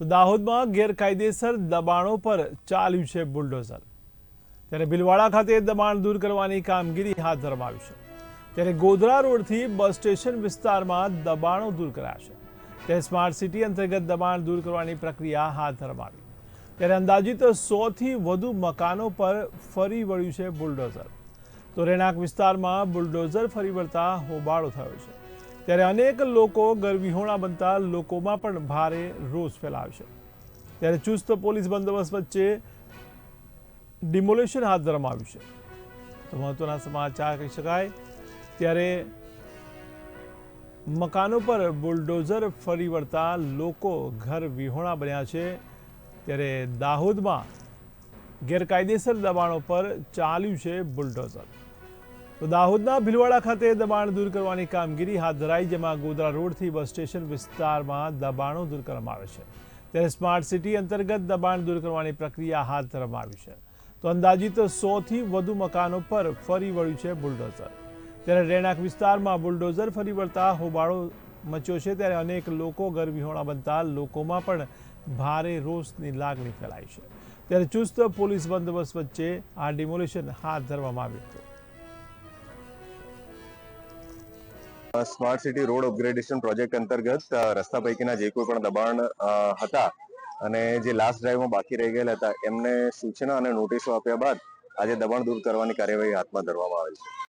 તો દાહોદમાં ગેરકાયદેસર દબાણો પર ચાલ્યું છે બુલડોઝર. ત્યારે ભીલવાડા ખાતે દબાણ દૂર કરવાની કામગીરી હાથ ધરવામાં છે. ત્યારે ગોધરા રોડથી બસ સ્ટેશન વિસ્તારમાં દબાણો દૂર કરાયા ત્યારે સ્માર્ટ સિટી અંતર્ગત દબાણ દૂર કરવાની પ્રક્રિયા હાથ ધરવામાં આવી. ત્યારે અંદાજિત સોથી વધુ મકાનો પર ફરી વળ્યું છે બુલડોઝર. તો રહેણાંક વિસ્તારમાં બુલડોઝર ફરી વળતા હોબાળો થયો છે. ત્યારે અનેક લોકો ગરવિહોણા બનતા લોકોમાં પણ ભારે રોષ ફેલાયો છે. ત્યારે ચુસ્ત પોલીસ બંદોબસ્ત વચ્ચે ડિમોલેશન હાથ ધરવામાં આવ્યું છે. તો મહત્વના સમાચાર કહી શકાય. ત્યારે મકાનો પર બુલડોઝર ફરી વળતા લોકો ઘર વિહોણા બન્યા છે. ત્યારે દાહોદમાં ગેરકાયદેસર દબાણો પર ચાલ્યું છે બુલડોઝર. તો દાહોદના ભીલવાડા ખાતે દબાણ દૂર કરવાની કામગીરી હાથ ધરાઈ, જેમાં ગોધરા રોડથી બસ સ્ટેશન વિસ્તારમાં દબાણો દૂર કરવામાં આવે છે. ત્યારે સ્માર્ટ સિટી અંતર્ગત દબાણ દૂર કરવાની પ્રક્રિયા હાથ ધરવામાં આવી છે. તો અંદાજિત સોથી વધુ મકાનો પર ફરી વળ્યું છે બુલડોઝર. ત્યારે રહેણાંક વિસ્તારમાં બુલડોઝર ફરી વળતા હોબાળો મચ્યો છે. ત્યારે અનેક લોકો ગરવિહોણા બનતા લોકોમાં પણ ભારે રોષની લાગણી ફેલાઈ છે. ત્યારે ચુસ્ત પોલીસ બંદોબસ્ત વચ્ચે આ ડિમોલિશન હાથ ધરવામાં આવ્યું હતું. Smart city road upgradation project અંતર્ગત રસ્તા પૈકીના જે કોઈ પણ દબાણ હતા અને જે લાસ્ટ ડ્રાઈવમાં બાકી રહી ગયેલા હતા, એમને સૂચના અને નોટિસો આપ્યા બાદ આજે દબાણ દૂર કરવાની કાર્યવાહી હાથમાં ધરવામાં આવી છે.